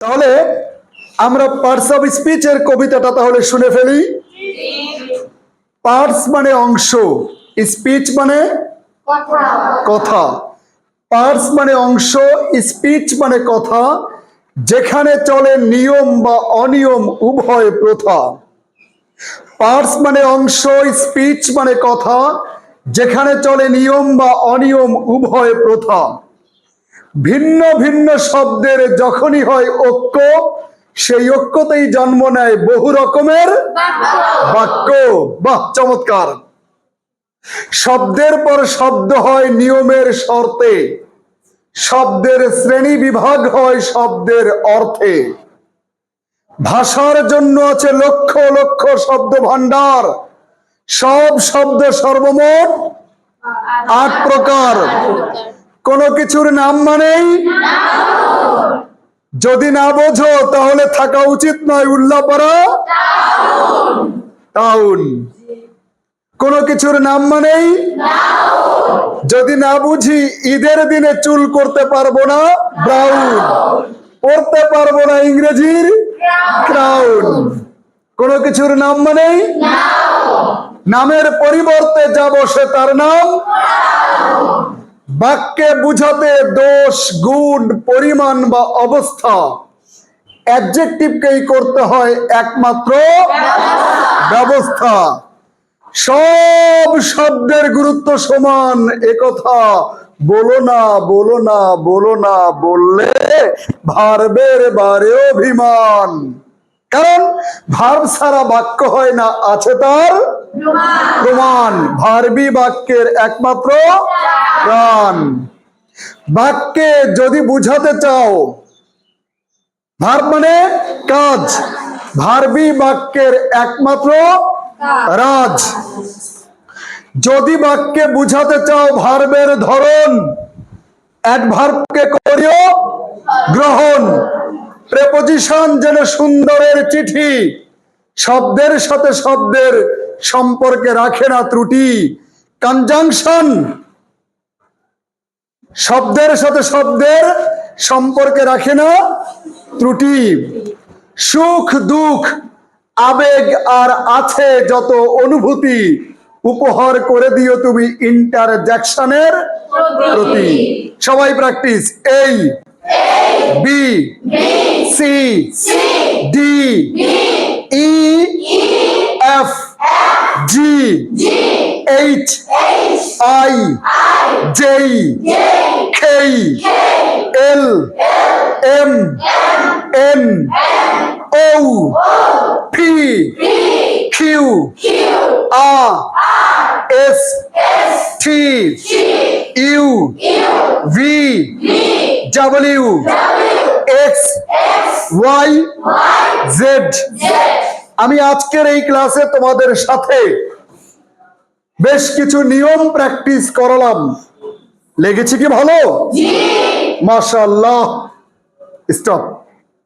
তাহলে আমরা parts of স্পিচের কবিতাটা তাহলে শুনে ফেলি। পার্টস মানে অংশ স্পিচ মানে কথা। পার্টস মানে অংশ স্পিচ মানে কথা যেখানে চলে নিয়ম বা অনিয়ম উভয় প্রথা। পার্টস মানে অংশ স্পিচ মানে কথা যেখানে চলে নিয়ম বা অনিয়ম উভয় প্রথা। ভিন্ন ভিন্ন শব্দের যখনই হয় ঐক্য সেই ঐক্যতেই জন্ম নেয় বহু রকমের বাক্য। বাহ চমৎকার। শব্দের পর শব্দ হয় নিয়মের শর্তে। শব্দের শ্রেণি বিভাগ হয় শব্দের অর্থে। ভাষার জন্য আছে লক্ষ লক্ষ শব্দ ভান্ডার সব শব্দ সর্বমোট আট প্রকার। কোন কিছুর নাম মানেই যদি না বোঝো, তাহলে থাকা উচিত নয় উল্লাপাড়া টাউন কোন কিছুর নাম মানেই যদি না বুঝি, ঈদের দিনে চুল করতে পারব না, ব্রাউন। পড়তে পারব না, ইংরেজির ক্রাউন। কোন কিছুর নাম মানেই নামের পরিবর্তে যা সে তার নাম? বাক্যে বুঝাতে দোষ, গুণ, পরিমাণ বা অবস্থা। অ্যাডজেক্টিভকেই করতে হয়? একমাত্র ব্যবস্থা। সব শব্দের গুরুত্ব সমান। একথা বলো না বলো না বলো না, বললে ভার্বের বারে অভিমান। কারণ ভার্ব ছাড়া বাক্য হয় না, আছে তার প্রমাণ। ভার্বি বাক্যের একমাত্র প্রাণ। বাক্যে যদি বুঝাতে চাও ভার্ব মানে কাজ। ভার্বি বাক্যের একমাত্র রাজ। যদি বাক্যে বুঝাতে চাও ভার্বের ধরন অ্যাডভার্বকে করিও গ্রহণ। প্রেপোজিশন যেন সুন্দরের চিঠি শব্দের সাথে শব্দের সম্পর্কে রাখে না ত্রুটি। কনজাংশন শব্দের সাথে শব্দের সম্পর্কে রাখে না। ত্রুটি। সুখ, দুঃখ, আবেগ আর আছে যত অনুভূতি, উপহার করে দিও তুমি ইন্টারজ্যাকশনের প্রতি। সবাই প্র্যাকটিস এই B C D E F G H I J K L M N O P Q R S T U V W X Y Z আমি আজকের এই ক্লাসে তোমাদের সাথে বেশ কিছু নিয়ম প্র্যাকটিস করালাম। লেগেছে কি ভালো? মাশাল্লাহ স্টপ